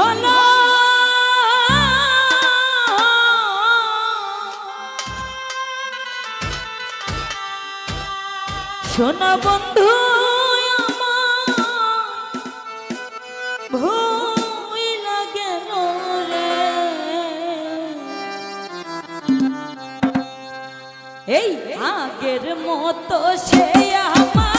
হলো সোনা বন্ধু রে এই আগের মতো সে আমার